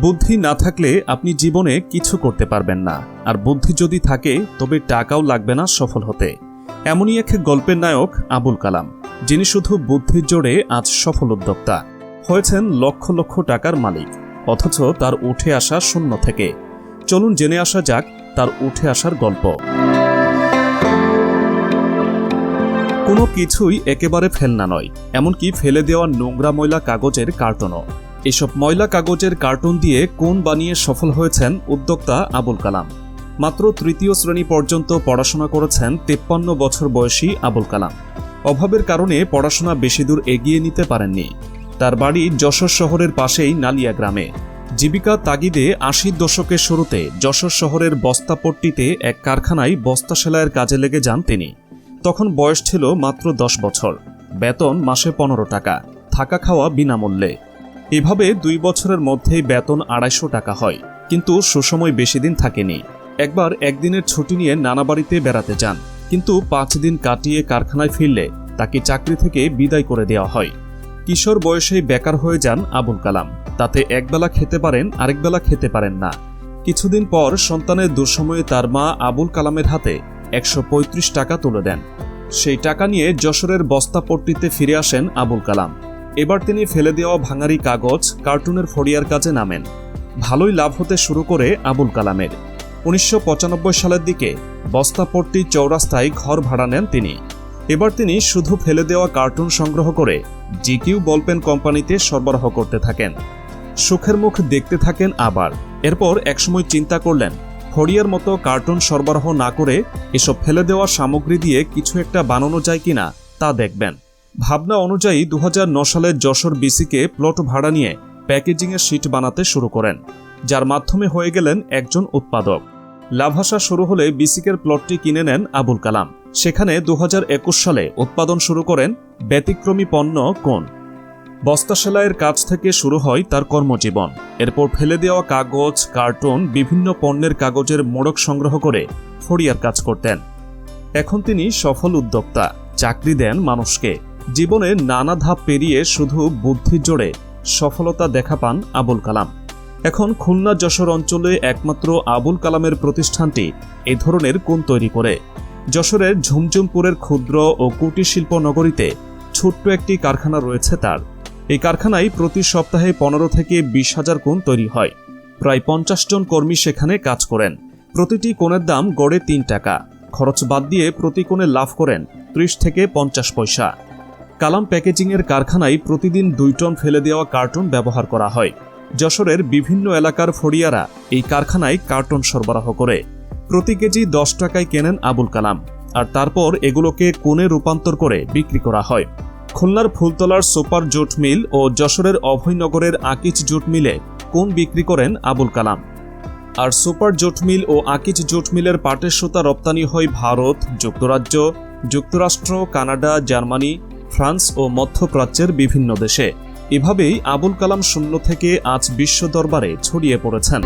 বুদ্ধি না থাকলে আপনি জীবনে কিছু করতে পারবেন না। আর বুদ্ধি যদি থাকে, তবে টাকাও লাগবে না সফল হতে। এমনই এক গল্পের নায়ক আবুল কালাম, যিনি শুধু বুদ্ধির জোরে আজ সফল উদ্যোক্তা। হয়েছেন লক্ষ লক্ষ টাকার মালিক, অথচ তার উঠে আসা শূন্য থেকে। চলুন জেনে আসা যাক তার উঠে আসার গল্প। কোনো কিছুই একেবারে ফেলনা নয়, এমনকি ফেলে দেওয়া নোংরা ময়লা কাগজের কার্টনও। এসব ময়লা কাগজের কার্টুন দিয়ে কোন বানিয়ে সফল হয়েছেন উদ্যোক্তা আবুল কালাম। মাত্র তৃতীয় শ্রেণি পর্যন্ত পড়াশোনা করেছেন তেপ্পান্ন বছর বয়সী আবুল কালাম। অভাবের কারণে পড়াশোনা বেশি দূর এগিয়ে নিতে পারেননি। তার বাড়ি যশোর শহরের পাশেই নালিয়া গ্রামে। জীবিকা তাগিদে আশির দশকের শুরুতে যশোর শহরের বস্তাপট্টিতে এক কারখানায় বস্তা সেলাইয়ের কাজে লেগে যান তিনি। তখন বয়স ছিল মাত্র দশ বছর। বেতন মাসে পনেরো টাকা। থাকা খাওয়া বিনামূল্যে। এভাবে দুই বছরের মধ্যেই বেতন আড়াইশো টাকা হয়। কিন্তু সুসময় বেশি দিন থাকেনি। একবার একদিনের ছুটি নিয়ে নানা বাড়িতে বেড়াতে যান। কিন্তু পাঁচ দিন কাটিয়ে কারখানায় ফিরলে তাকে চাকরি থেকে বিদায় করে দেওয়া হয়। কিশোর বয়সেই বেকার হয়ে যান আবুল কালাম। তাতে একবেলা খেতে পারেন, আরেকবেলা খেতে পারেন না। কিছুদিন পর সন্তানের দুঃসময়ে তার মা আবুল কালামের হাতে একশো পঁয়ত্রিশ টাকা তুলে দেন। সেই টাকা নিয়ে যশোরের বস্তাপট্টিতে ফিরে আসেন আবুল কালাম। এবার তিনি ফেলে দেওয়া ভাঙারি কাগজ কার্টুনের ফড়িয়ার কাজে নামেন। ভালোই লাভ হতে শুরু করে আবুল কালামের। উনিশশো পঁচানব্বই সালের দিকে বস্তাপট্টি চৌরাস্তায় ঘর ভাড়া নেন তিনি। এবার তিনি শুধু ফেলে দেওয়া কার্টুন সংগ্রহ করে জিকিউ বলপেন কোম্পানিতে সরবরাহ করতে থাকেন। সুখের মুখ দেখতে থাকেন আবার। এরপর একসময় চিন্তা করলেন, ফড়িয়ার মতো কার্টুন সরবরাহ না করে এসব ফেলে দেওয়া সামগ্রী দিয়ে কিছু একটা বানানো যায় কিনা তা দেখবেন। ভাবনা অনুযায়ী দু সালে যশোর বিসিকে প্লট ভাড়া নিয়ে প্যাকেজিংয়ের শিট বানাতে শুরু করেন, যার মাধ্যমে হয়ে গেলেন একজন উৎপাদক। লাভাসা শুরু হলে বিসিকের প্লটটি কিনে নেন আবুল কালাম। সেখানে দু হাজার একুশ সালে উৎপাদন শুরু করেন ব্যতিক্রমী পণ্য কোন। বস্তা সেলাইয়ের কাজ থেকে শুরু হয় তার কর্মজীবন। এরপর ফেলে দেওয়া কাগজ, কার্টুন, বিভিন্ন পণ্যের কাগজের মোড়ক সংগ্রহ করে ফড়িয়ার কাজ করতেন। এখন তিনি সফল উদ্যোক্তা, চাকরি দেন মানুষকে। জীবনে নানা ধাপ পেরিয়ে শুধু বুদ্ধির জোরে সফলতা দেখা পান আবুল কালাম। এখন খুলনা যশোর অঞ্চলে একমাত্র আবুল কালামের প্রতিষ্ঠানটি এ ধরনের কোন তৈরি করে। যশোরের ঝুমঝুমপুরের ক্ষুদ্র ও কুটির শিল্প নগরীতে ছোট্ট একটি কারখানা রয়েছে তার। এই কারখানায় প্রতি সপ্তাহে পনেরো থেকে বিশ হাজার কোণ তৈরি হয়। প্রায় পঞ্চাশ জন কর্মী সেখানে কাজ করেন। প্রতিটি কোণের দাম গড়ে তিন টাকা। খরচ বাদ দিয়ে প্রতি কোণে লাভ করেন ত্রিশ থেকে পঞ্চাশ পয়সা। কালাম প্যাকেজিংয়ের কারখানায় প্রতিদিন দুই টন ফেলে দেওয়া কার্টুন ব্যবহার করা হয়। যশোরের বিভিন্ন এলাকার ফড়িয়ারা এই কারখানায় কার্টুন সরবরাহ করে। প্রতি কেজি দশ টাকায় কেনেন আবুল কালাম, আর তারপর এগুলোকে কোণে রূপান্তর করে বিক্রি করা হয়। খুলনার ফুলতলার সুপার জুট মিল ও যশোরের অভয়নগরের আকিজ জুট মিলে কোন বিক্রি করেন আবুল কালাম। আর সুপার জুট মিল ও আকিজ জুট মিলের পাটের সুতা রপ্তানি হয় ভারত, যুক্তরাজ্য, যুক্তরাষ্ট্র, কানাডা, জার্মানি ফ্রান্স ও মধ্যপ্রাচ্যের বিভিন্ন দেশে। এভাবেই আবুল কালাম শূন্য থেকে আজ বিশ্ব দরবারে ছড়িয়ে পড়েছেন।